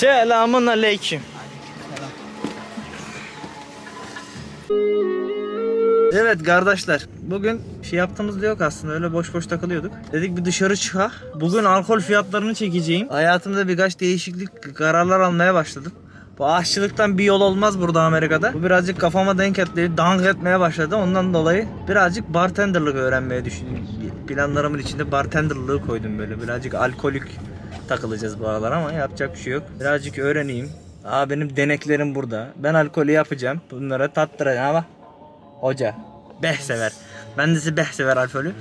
Selamun aleyküm. Evet kardeşler bugün şey yaptığımız da yok aslında öyle boş boş takılıyorduk. Dedik bir dışarı çıkak. Bugün alkol fiyatlarını çekeceğim. Hayatımda birkaç değişiklik kararlar almaya başladım. Bu aşçılıktan bir yol olmaz burada Amerika'da. Bu birazcık kafama denk etti, dank etmeye başladı. Ondan dolayı birazcık bartenderlık öğrenmeye düşünüyorum. Planlarımın içinde bartenderlığı koydum böyle. Birazcık alkolik takılacağız bu aralar ama yapacak bir şey yok. Birazcık öğreneyim. Aa benim deneklerim burada. Ben alkolü yapacağım. Bunlara tattıracağım ama Hoca. Beh sever. Bendesi beh sever alkolü.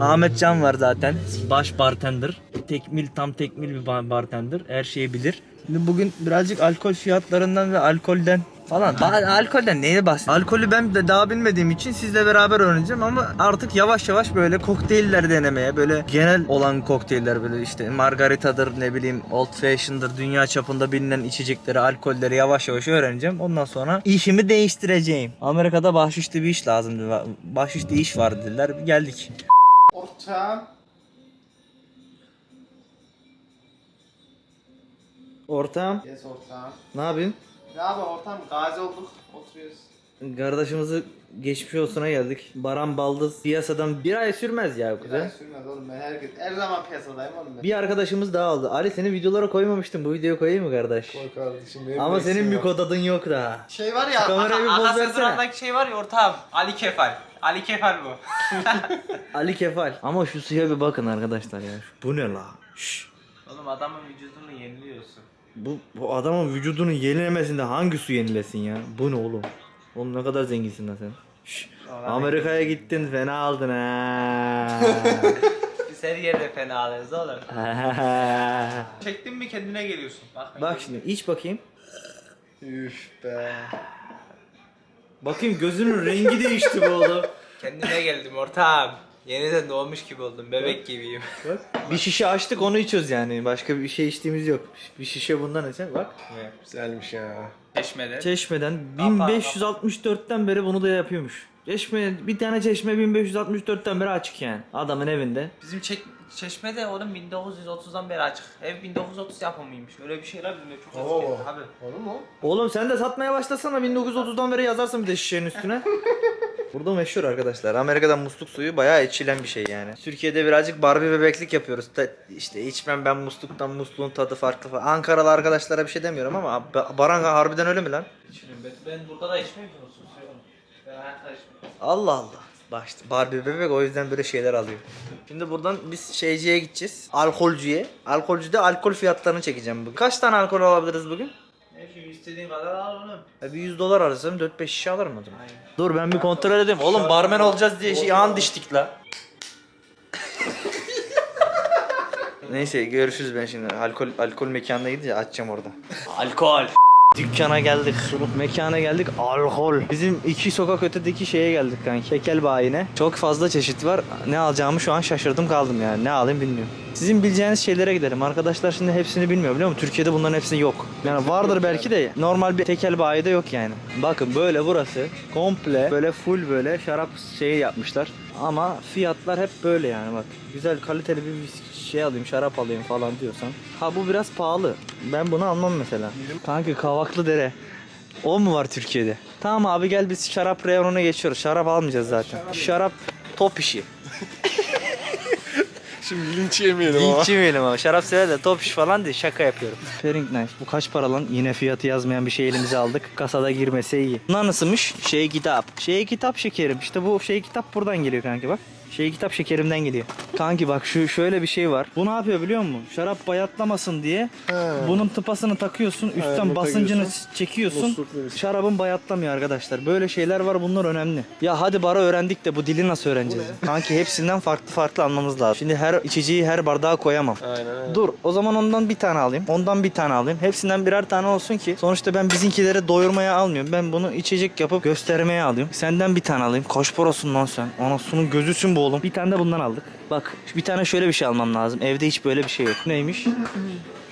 Ahmet Can var zaten. Baş bartender. Tekmil tam tekmil bir bar- bartender. Her şeyi bilir. Şimdi bugün birazcık alkol fiyatlarından ve alkolden falan. Ba- alkolden neye bahsediyorum? Alkolü ben de daha bilmediğim için sizle beraber öğreneceğim ama artık yavaş yavaş böyle kokteyller denemeye böyle genel olan kokteyller böyle işte margaritadır ne bileyim old fashion'dır dünya çapında bilinen içecekleri alkolleri yavaş yavaş öğreneceğim. Ondan sonra işimi değiştireceğim. Amerika'da bahşişli bir iş lazımdı. Bahşişli iş var dediler. Geldik. Ortağım. Ortağım Yes ortağım. ne yapayım? Ne abi ortağım gazi olduk. Oturuyoruz. Kardeşimizi geçmiş olsuna geldik. Baran Baldız piyasadan bir ay sürmez ya Bir kuzen. ay sürmez oğlum ben her, her zaman piyasadayım oğlum ben. Bir arkadaşımız daha aldı. Ali senin videolara koymamıştım. Bu videoyu koyayım mı kardeş? Koy kardeşim benim Ama eksiğim senin bir var. kod adın yok daha. Şey var ya. Kameraya bir poz versene. Durandaki şey var ya ortağım. Ali Kefal. Ali Kefal bu. Ali Kefal. Ama şu suya bir bakın arkadaşlar ya. Bu ne la? Şş. Oğlum adamın vücudunu yeniliyorsun. Bu, bu adamın vücudunun yenilemesinde hangi su yenilesin ya? Bu ne oğlum? Oğlum ne kadar zenginsin lan sen. Şş. Amerika'ya gittin fena aldın ha. Biz her yerde fena alırız oğlum. Çektin mi kendine geliyorsun. Bak, Bak şimdi iç bakayım. Üf be. Bakayım gözünün rengi değişti bu oğlum. Kendime geldim ortağım. Yeniden doğmuş gibi oldum. Bebek gibiyim. Bir şişe açtık onu içiyoruz yani. Başka bir şey içtiğimiz yok. Bir şişe bundan içelim bak. Güzelmiş ya. Çeşmede. Çeşmeden 1564'ten beri bunu da yapıyormuş. Çeşme bir tane çeşme 1564'ten beri açık yani. Adamın evinde. Bizim çek Çeşmede oğlum 1930'dan beri açık. Ev 1930 yapımıymış. Öyle bir şeyler ev çok Oo. eski. Abi. Olur mu? Oğlum sen de satmaya başlasana 1930'dan beri yazarsın bir de şişenin üstüne. Burada meşhur arkadaşlar. Amerika'da musluk suyu bayağı içilen bir şey yani. Türkiye'de birazcık Barbie bebeklik yapıyoruz. Ta- işte içmem ben musluktan musluğun tadı farklı falan. Ankaralı arkadaşlara bir şey demiyorum ama Ba- Baran harbiden öyle mi lan? Düşünün ben, ben burada da içmiyorum ki olsun. Ben hayatta içmiyorum. Allah Allah. Bak işte Barbie bebek o yüzden böyle şeyler alıyor. Şimdi buradan biz şeyciye gideceğiz. Alkolcüye. Alkolcüde alkol fiyatlarını çekeceğim bugün. Kaç tane alkol alabiliriz bugün? Ne şimdi istediğin kadar al oğlum. E bir 100 dolar alırsam 4-5 şişe alırım o zaman. Dur ben bir kontrol edeyim. Oğlum barmen olacağız diye şey an diştik la. Neyse görüşürüz ben şimdi. Alkol alkol mekanına gidince açacağım orada. Alkol. Dükkana geldik. Mekana geldik. Alkol. Bizim iki sokak ötedeki şeye geldik kanka. Kekel bayine. Çok fazla çeşit var. Ne alacağımı şu an şaşırdım kaldım yani. Ne alayım bilmiyorum. Sizin bileceğiniz şeylere gidelim. Arkadaşlar şimdi hepsini bilmiyor biliyor musun? Türkiye'de bunların hepsi yok. Yani vardır belki de normal bir tekel bayide yok yani. Bakın böyle burası komple böyle full böyle şarap şeyi yapmışlar. Ama fiyatlar hep böyle yani bak. Güzel kaliteli bir şey alayım şarap alayım falan diyorsan. Ha bu biraz pahalı. Ben bunu almam mesela. Kanka kavaklı dere. O mu var Türkiye'de? Tamam abi gel biz şarap reyonuna geçiyoruz. Şarap almayacağız zaten. Şarap top işi. Şimdi linç yemeyelim ama. Linç yemeyelim ama şarap sever de top iş falan değil şaka yapıyorum. Pairing knife bu kaç para lan? Yine fiyatı yazmayan bir şey elimize aldık. Kasada girmese iyi. Bunlar nasılmış? Şey kitap. Şey kitap şekerim. İşte bu şey kitap buradan geliyor kanki bak. Şey kitap şekerimden geliyor. Kanki bak şu şöyle bir şey var. Bu ne yapıyor biliyor musun? Şarap bayatlamasın diye bunun tıpasını takıyorsun. Üstten Ayarını basıncını takıyorsun. çekiyorsun. Musluk verirsin. Şarabın bayatlamıyor arkadaşlar. Böyle şeyler var bunlar önemli. Ya hadi bara öğrendik de bu dili nasıl öğreneceğiz? Kanki hepsinden farklı farklı almamız lazım. Şimdi her içeceği her bardağa koyamam. Aynen öyle. Dur o zaman ondan bir tane alayım. Ondan bir tane alayım. Hepsinden birer tane olsun ki sonuçta ben bizimkileri doyurmaya almıyorum. Ben bunu içecek yapıp göstermeye alıyorum. Senden bir tane alayım. Kaç parasın lan sen? Anasının gözüsün bu oğlum. Bir tane de bundan aldık. Bak bir tane şöyle bir şey almam lazım. Evde hiç böyle bir şey yok. Neymiş?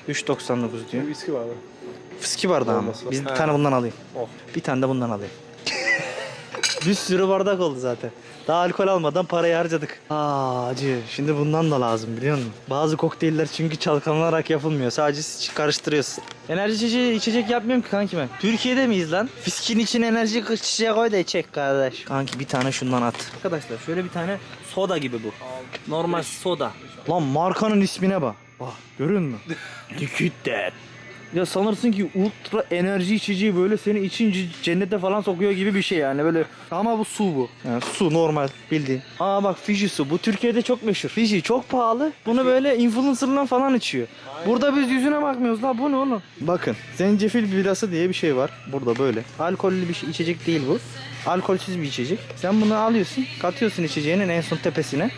3.99 diyor. Viski vardı. Fıski bardağı mı? Olması. Biz bir tane bundan alayım. Oh. Bir tane de bundan alayım. Bir sürü bardak oldu zaten. Daha alkol almadan parayı harcadık. Aa acı. Şimdi bundan da lazım biliyor musun? Bazı kokteyller çünkü çalkalanarak yapılmıyor. Sadece karıştırıyorsun. Enerji içeceği içecek yapmıyorum ki kanki ben. Türkiye'de miyiz lan? Fiskin için enerji içeceği koy da içecek kardeş. Kanki bir tane şundan at. Arkadaşlar şöyle bir tane soda gibi bu. Normal soda. Lan markanın ismine bak. Bak görüyor musun? Liquid Death. Ya sanırsın ki ultra enerji içeceği böyle seni içince cennete falan sokuyor gibi bir şey yani böyle ama bu su bu. Yani su normal bildiğin. Aa bak Fiji su bu Türkiye'de çok meşhur. Fiji çok pahalı. Bunu böyle influencerlar falan içiyor. Burada biz yüzüne bakmıyoruz la bu ne oğlum? Bakın zencefil birası diye bir şey var. Burada böyle. Alkollü bir şey, içecek değil bu. Alkolsüz bir içecek. Sen bunu alıyorsun, katıyorsun içeceğinin en son tepesine.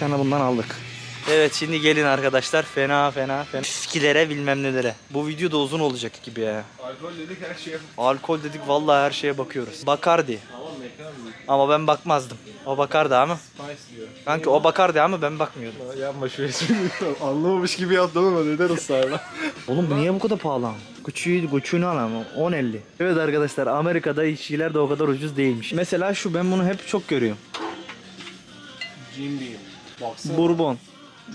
Sana bundan aldık. Evet şimdi gelin arkadaşlar fena fena fena fiskilere bilmem nelere. Bu video da uzun olacak gibi ya. Alkol dedik her şeye. Alkol dedik vallahi her şeye bakıyoruz. Bakardi. Ama ben bakmazdım. O bakardı ama. Spice diyor. Kanki o bakardı ama ben bakmıyordum. Yapma şu espriyi. Anlamamış gibi yaptım ama neden ısrarla? Oğlum bu niye bu kadar pahalı? Küçüğü, küçüğünü al ama 10.50. Evet arkadaşlar Amerika'da içkiler de o kadar ucuz değilmiş. Mesela şu ben bunu hep çok görüyorum. Jim Beam. Baksana. Bourbon.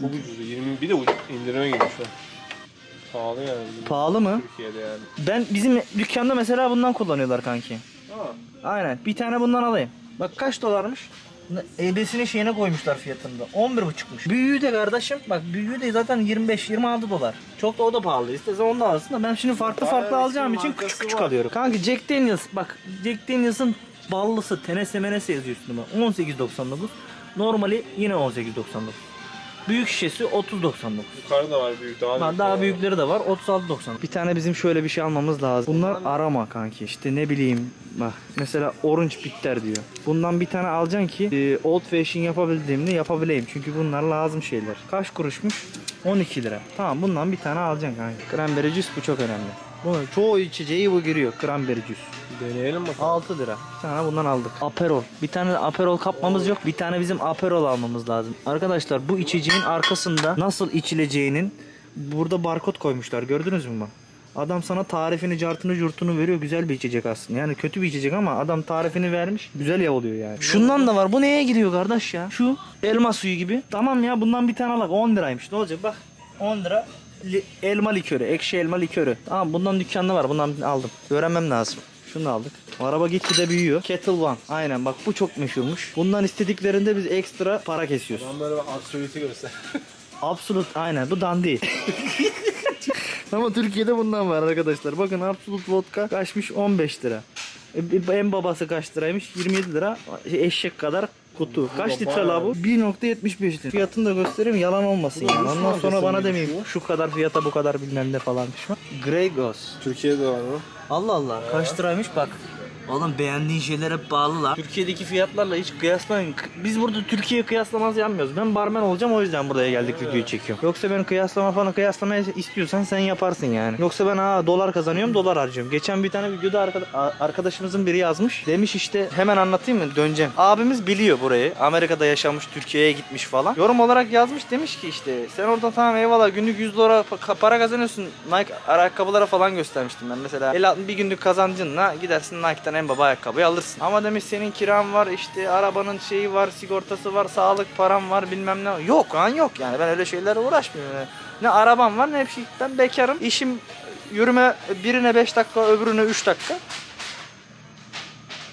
Çok ucuz. 20 bir de ucuz. indirime girmiş ha. Pahalı yani. Pahalı mı? Türkiye'de yani. Ben bizim dükkanda mesela bundan kullanıyorlar kanki. Ha. Aynen. Bir tane bundan alayım. Bak kaç dolarmış? EB'sini şeyine koymuşlar fiyatında. 11,5'muş. Büyüğü de kardeşim. Bak büyüğü de zaten 25-26 dolar. Çok da o da pahalı. İstesen onu da alırsın da ben şimdi farklı Bayağı farklı bir alacağım sürü için markası küçük küçük var. alıyorum. Kanka Jack Daniels bak Jack Daniels'ın ballısı tenese menese yazıyor üstünde. 18.99. Normali yine 18.99. Büyük şişesi 30.99. Yukarıda var büyük daha Ha, büyük. daha büyükleri de var 36.90. Bir tane bizim şöyle bir şey almamız lazım. Bunlar arama kanki işte ne bileyim bak mesela orange bitter diyor. Bundan bir tane alacaksın ki e, old fashion yapabildiğimde yapabileyim. Çünkü bunlar lazım şeyler. Kaç kuruşmuş? 12 lira. Tamam bundan bir tane alacaksın kanki. Cranberry juice bu çok önemli. Bunun çoğu içeceği bu giriyor. Cranberry juice. Deneyelim bakalım. 6 lira. Bir tane bundan aldık. Aperol. Bir tane de Aperol kapmamız yok. Bir tane bizim Aperol almamız lazım. Arkadaşlar bu içeceğin arkasında nasıl içileceğinin burada barkod koymuşlar. Gördünüz mü bak? Adam sana tarifini, cartını, curtunu veriyor. Güzel bir içecek aslında. Yani kötü bir içecek ama adam tarifini vermiş. Güzel ya oluyor yani. Şundan da var. Bu neye gidiyor kardeş ya? Şu elma suyu gibi. Tamam ya bundan bir tane alak. 10 liraymış. Ne olacak bak. 10 lira li- elma likörü. Ekşi elma likörü. Tamam bundan dükkanda var. Bundan aldım. Öğrenmem lazım. Şunu aldık. Araba gitgide büyüyor. Kettle One. Aynen bak bu çok meşhurmuş. Bundan istediklerinde biz ekstra para kesiyoruz. Ben böyle bak astroliti göster. Absolut aynen bu dandik. Ama Türkiye'de bundan var arkadaşlar. Bakın Absolut vodka kaçmış 15 lira. E, En babası kaç liraymış? 27 lira. Eşek kadar kutu. Kaç litre la bu? 1.75 litre. Fiyatını da göstereyim yalan olmasın yani. Ondan sonra bana demeyin bu? şu kadar fiyata bu kadar bilmem ne falan pişman. Grey Goose. Türkiye'de var mı? Allah Allah. Kaç liraymış bak. Oğlum beğendiğin şeyler hep pahalı lan. Türkiye'deki fiyatlarla hiç kıyaslayın. Biz burada Türkiye kıyaslaması yapmıyoruz. Ben barmen olacağım o yüzden buraya geldik videoyu çekiyorum. Yoksa ben kıyaslama falan kıyaslamaya istiyorsan sen yaparsın yani. Yoksa ben ha dolar kazanıyorum dolar harcıyorum. Geçen bir tane videoda arkada- arkadaşımızın biri yazmış. Demiş işte hemen anlatayım mı döneceğim. Abimiz biliyor burayı. Amerika'da yaşamış Türkiye'ye gitmiş falan. Yorum olarak yazmış demiş ki işte sen orada tamam eyvallah günlük 100 dolar pa- para kazanıyorsun. Nike ayakkabılara falan göstermiştim ben mesela. El altı- bir günlük kazancınla gidersin Nike'dan en baba ayakkabıyı alırsın. Ama demiş senin kiran var işte arabanın şeyi var sigortası var sağlık param var bilmem ne. Yok lan yok yani ben öyle şeylerle uğraşmıyorum. Yani. Ne arabam var ne bir şey. Ben bekarım. İşim yürüme birine 5 dakika öbürüne 3 dakika.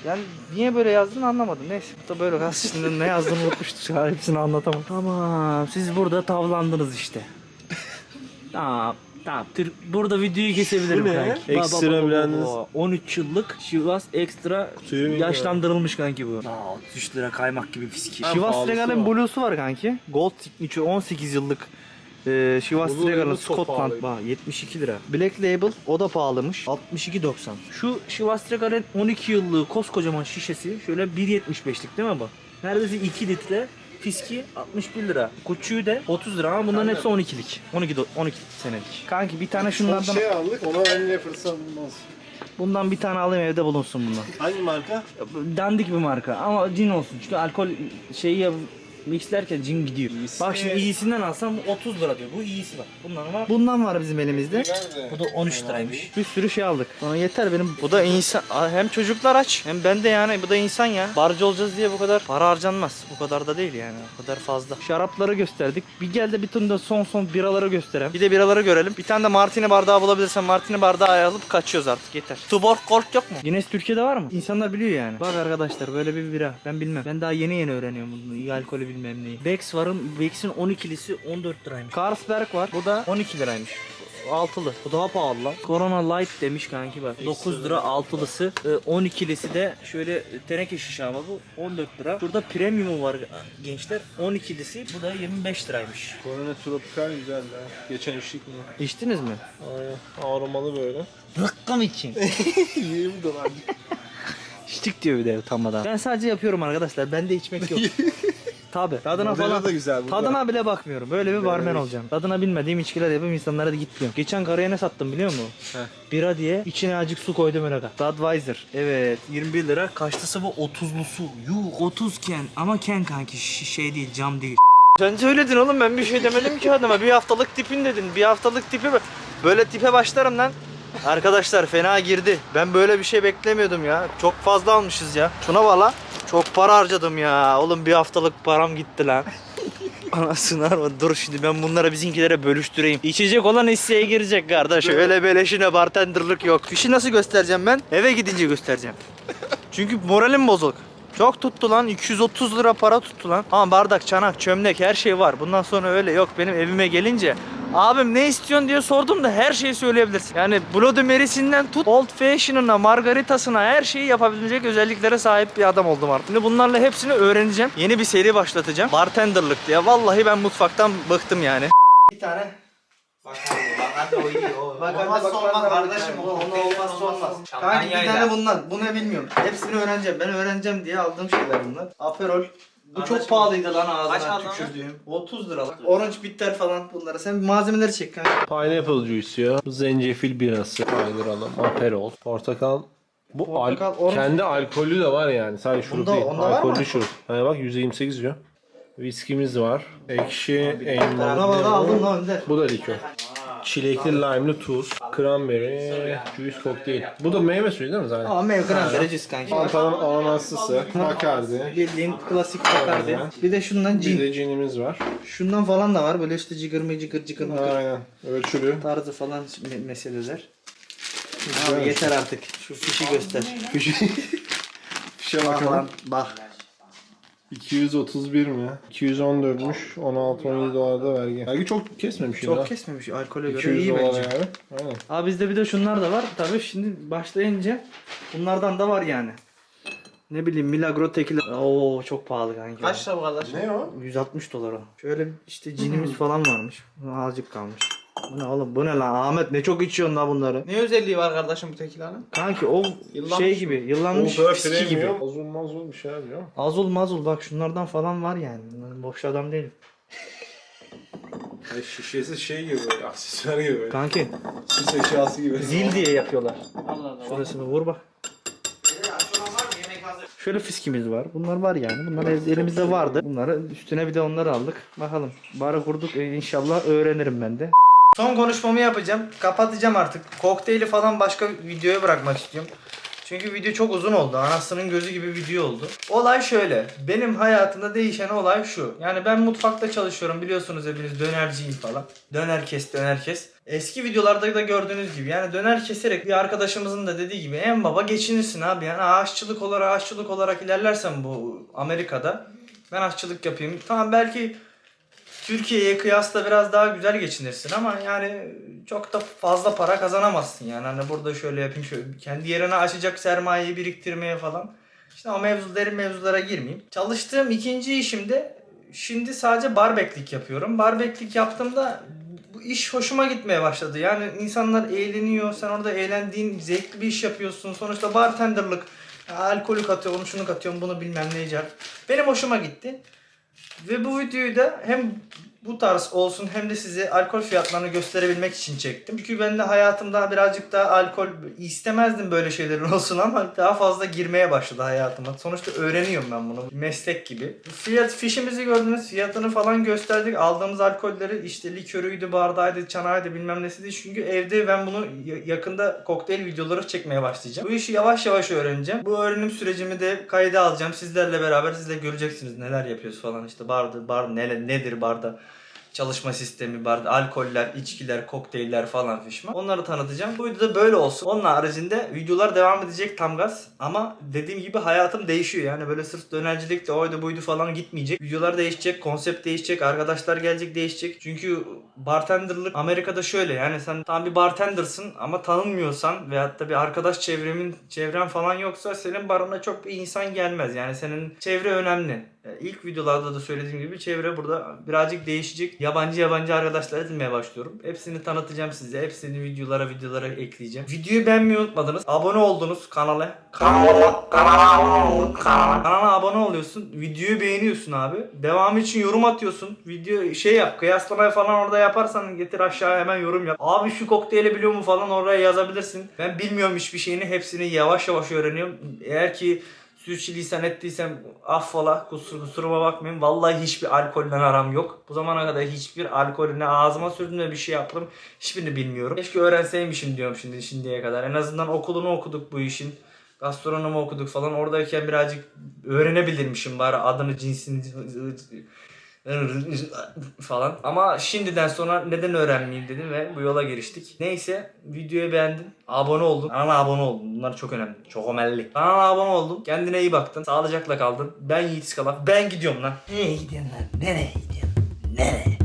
Yani niye böyle yazdığını anlamadım. Neyse bu da böyle kalsın. Şimdi ne yazdığını unutmuştuk. Hepsini anlatamam. Tamam siz burada tavlandınız işte. tamam. Tamam. Tür- burada videoyu kesebilirim Bu ne? kanki. Ba- ba- Ekstra ba- ba- blendiniz. ba- 13 yıllık Şivas ekstra Suyu bilmiyorum. yaşlandırılmış kanki bu. Aa, 33 lira kaymak gibi fiski. Ha, Şivas pahalısı Regal'in var. Blue'su var kanki. Gold Signature 18 yıllık e, Şivas Regal'ın çok Scotland pahalıydı. bak 72 lira. Black Label o da pahalımış. 62.90. Şu Şivas Regal'in 12 yıllık koskocaman şişesi şöyle 1.75'lik değil mi bu? Neredeyse 2 litre Fiski 61 lira. Kuçuğu da 30 lira ama bunların hepsi 12'lik. 12 do- 12 senelik. Kanki bir tane Son şunlardan şey aldık ona önce fırsat bulmaz. bundan bir tane alayım evde bulunsun bundan. Hangi marka? Dandik bir marka ama cin olsun çünkü alkol şeyi yap- Mixlerken cin gidiyor. İyisi- Bak şimdi iyisinden alsam 30 lira diyor. Bu iyisi bak. Bundan var. Bundan var bizim elimizde. Bu da 13 liraymış. Bir sürü şey aldık. Sonra yeter benim. Bu da insan. Hem çocuklar aç hem ben de yani. Bu da insan ya. Barcı olacağız diye bu kadar para harcanmaz. Bu kadar da değil yani. O kadar fazla. Şarapları gösterdik. Bir gel de bir tane de son son biraları göstereyim. Bir de biraları görelim. Bir tane de martini bardağı bulabilirsem martini bardağı alıp kaçıyoruz artık yeter. Tuborg Gold yok mu? Guinness Türkiye'de var mı? İnsanlar biliyor yani. Bak arkadaşlar böyle bir bira. Ben bilmem. Ben daha yeni yeni öğreniyorum bunu. İyi alkolü bilmem neyi. Bex varım. Bex'in 12'lisi 14 liraymış. Carlsberg var. Bu da 12 liraymış. Altılı. Bu daha pahalı lan. Corona Light demiş kanki bak. 9 lira altılısı. e, 12'lisi de şöyle teneke şişe ama bu 14 lira. Burada premium var gençler. 12'lisi bu da 25 liraymış. Korona tropikal güzeldi ha. Geçen içtik mi? İçtiniz mi? Aynen. Aromalı böyle. Rıkkım için. 20 dolar. İçtik diyor bir de utanmadan. Ben sadece yapıyorum arkadaşlar. Bende içmek yok. Tabi. Tadına Modeli falan. de güzel, bu da. Tadına bile bakmıyorum. Böyle bir barmen olacağım. Tadına bilmediğim içkiler yapıp insanlara da gitmiyorum. Geçen karıya ne sattım biliyor musun? Heh. Bira diye içine azıcık su koydum öyle. Budweiser. Evet 21 lira. Kaçlısı bu? 30'lu su. Yuh 30 ken. Ama ken kanki şi- şey değil cam değil. Sen söyledin oğlum ben bir şey demedim ki adama. Bir haftalık tipin dedin. Bir haftalık tipi böyle tipe başlarım lan. Arkadaşlar fena girdi. Ben böyle bir şey beklemiyordum ya. Çok fazla almışız ya. Şuna bak lan. Çok para harcadım ya. Oğlum bir haftalık param gitti lan. Anasını arma. Dur şimdi ben bunlara bizimkilere bölüştüreyim. İçecek olan hisseye girecek kardeş. Öyle beleşine bartenderlık yok. Fişi nasıl göstereceğim ben? Eve gidince göstereceğim. Çünkü moralim bozuk. Çok tuttu lan. 230 lira para tuttu lan. Ama bardak, çanak, çömlek her şey var. Bundan sonra öyle yok. Benim evime gelince abim ne istiyorsun diye sordum da her şeyi söyleyebilirsin. Yani Bloody Mary'sinden tut Old Fashion'ına, Margaritas'ına her şeyi yapabilecek özelliklere sahip bir adam oldum artık. Şimdi bunlarla hepsini öğreneceğim. Yeni bir seri başlatacağım. Bartenderlık diye. Vallahi ben mutfaktan bıktım yani. Bir tane Bak hadi bak hadi o iyi o. Bak, olmazsa olmaz kardeşim. bak, onu olmazsa olmaz. Kanki bir tane bunlar. Bu ne bilmiyorum. Hepsini öğreneceğim. Ben öğreneceğim diye aldığım şeyler bunlar. Aperol. Bu çok pahalıydı lan kaç ağzına aldın lan? tükürdüğüm. 30 lira. Orange bitter falan bunlara. Sen malzemeleri çek kanka. Pineapple juice ya. Zencefil birası. Kaydıralım. Aperol. Portakal. Bu Portakal, al- orange. kendi alkollü de var yani. Sadece şurup Bunda- değil. onda var mı alkollü alkol? şurup. Hani bak 128 diyor. Viskimiz var. Ekşi, elmalı. Bu da likör. Çilekli lime'lı tuz. Cranberry, juice kokteyl. Bu da meyve suyu değil mi zaten? Ama mevkıran derecesi kanki. Pantalon ananaslısı. Bakardi. Bildiğin klasik bakardi. Bir de şundan Bir cin. de cinimiz var. Şundan falan da var. Böyle işte cıgır mı cıgır cıgır mıgır Aynen. Ölçülü. tarzı falan me- meseleler. Abi yeter artık. Şu fişi göster. Fişe Bak bakalım. bak. 231 mi? 214'müş. 16-17 dolar da vergi. Vergi çok kesmemiş Çok ya. kesmemiş. Alkole göre 200 iyi dolar bence. yani. Aynen. Abi bizde bir de şunlar da var. Tabii şimdi başlayınca bunlardan da var yani. Ne bileyim Milagro Tequila. Oo çok pahalı kanka. Kaç lira bu kardeş? Ne o? 160 dolar o. Şöyle işte cinimiz falan varmış. Azıcık kalmış. Bu ne oğlum? Bu ne lan? Ahmet ne çok içiyorsun lan bunları. Ne özelliği var kardeşim bu tekilanın? Kanki o Yıllanmış şey mı? gibi, yıllanmış viski gibi. Azul mazul bir şeyler diyor. Azul mazul bak şunlardan falan var yani. Boş adam değilim. Ay şişesi şey gibi böyle, aksesuar gibi böyle. Kanki Süs eşyası gibi. zil diye yapıyorlar. Allah Allah. Şurasını vur bak. Şöyle fiskimiz var. Bunlar var yani. Bunlar ev- elimizde vardı. Bunları üstüne bir de onları aldık. Bakalım. Bari kurduk. E, İnşallah öğrenirim ben de. Son konuşmamı yapacağım. Kapatacağım artık. Kokteyli falan başka videoya bırakmak istiyorum. Çünkü video çok uzun oldu. Anasının gözü gibi video oldu. Olay şöyle. Benim hayatımda değişen olay şu. Yani ben mutfakta çalışıyorum biliyorsunuz hepiniz dönerciyim falan. Döner kes döner kes. Eski videolarda da gördüğünüz gibi yani döner keserek bir arkadaşımızın da dediği gibi en baba geçinirsin abi. Yani aşçılık olarak aşçılık olarak ilerlersen bu Amerika'da ben aşçılık yapayım. Tamam belki Türkiye'ye kıyasla biraz daha güzel geçinirsin ama yani çok da fazla para kazanamazsın yani. Hani burada şöyle yapayım şöyle kendi yerine açacak sermayeyi biriktirmeye falan. İşte o mevzu derin mevzulara girmeyeyim. Çalıştığım ikinci işimde şimdi sadece barbeklik yapıyorum. Barbeklik yaptığımda bu iş hoşuma gitmeye başladı. Yani insanlar eğleniyor. Sen orada eğlendiğin zevkli bir iş yapıyorsun. Sonuçta bartenderlık alkolü katıyor, onu şunu katıyorum, bunu bilmem ne. Benim hoşuma gitti. Ve bu videoyu da hem bu tarz olsun hem de size alkol fiyatlarını gösterebilmek için çektim. Çünkü ben de hayatımda birazcık daha alkol istemezdim böyle şeylerin olsun ama daha fazla girmeye başladı hayatıma. Sonuçta öğreniyorum ben bunu. Meslek gibi. Fiyat fişimizi gördünüz. Fiyatını falan gösterdik. Aldığımız alkolleri işte likörüydü, bardağıydı, çanağıydı bilmem nesiydi. Çünkü evde ben bunu ya- yakında kokteyl videoları çekmeye başlayacağım. Bu işi yavaş yavaş öğreneceğim. Bu öğrenim sürecimi de kayda alacağım. Sizlerle beraber siz de göreceksiniz neler yapıyoruz falan işte barda bar ne, nedir barda çalışma sistemi barda alkoller, içkiler, kokteyller falan fişman. Onları tanıtacağım. Bu videoda böyle olsun. Onun haricinde videolar devam edecek tam gaz. Ama dediğim gibi hayatım değişiyor. Yani böyle sırf dönercilik de oydu buydu falan gitmeyecek. Videolar değişecek, konsept değişecek, arkadaşlar gelecek değişecek. Çünkü bartenderlık Amerika'da şöyle yani sen tam bir bartendersın ama tanınmıyorsan veyahut da bir arkadaş çevremin çevren falan yoksa senin barına çok bir insan gelmez. Yani senin çevre önemli. E, İlk videolarda da söylediğim gibi çevre burada birazcık değişecek. Yabancı yabancı arkadaşlar edinmeye başlıyorum. Hepsini tanıtacağım size. Hepsini videolara videolara ekleyeceğim. Videoyu beğenmeyi unutmadınız. Abone oldunuz kanala. Kanala, kanala, kanala. Kanala abone oluyorsun. Videoyu beğeniyorsun abi. Devamı için yorum atıyorsun. Video şey yap. Kıyaslamayı falan orada yaparsan getir aşağıya hemen yorum yap. Abi şu kokteyli biliyor mu falan oraya yazabilirsin. Ben bilmiyorum hiçbir şeyini. Hepsini yavaş yavaş öğreniyorum. Eğer ki sürçülisan ettiysem affola kusur, kusuruma bakmayın. Vallahi hiçbir alkolden aram yok. Bu zamana kadar hiçbir alkolü ne ağzıma sürdüm ne bir şey yaptım. Hiçbirini bilmiyorum. Keşke öğrenseymişim diyorum şimdi şimdiye kadar. En azından okulunu okuduk bu işin. Gastronomi okuduk falan. Oradayken birazcık öğrenebilirmişim bari adını cinsini falan. Ama şimdiden sonra neden öğrenmeyeyim dedim ve bu yola giriştik. Neyse videoyu beğendin. Abone oldun. Kanala abone oldun. Bunlar çok önemli. Çok önemli. Kanala abone oldun. Kendine iyi baktın. Sağlıcakla kaldın. Ben Yiğit İskalaf. Ben gidiyorum lan. Nereye gidiyorsun lan? Nereye gidiyorsun? Nereye?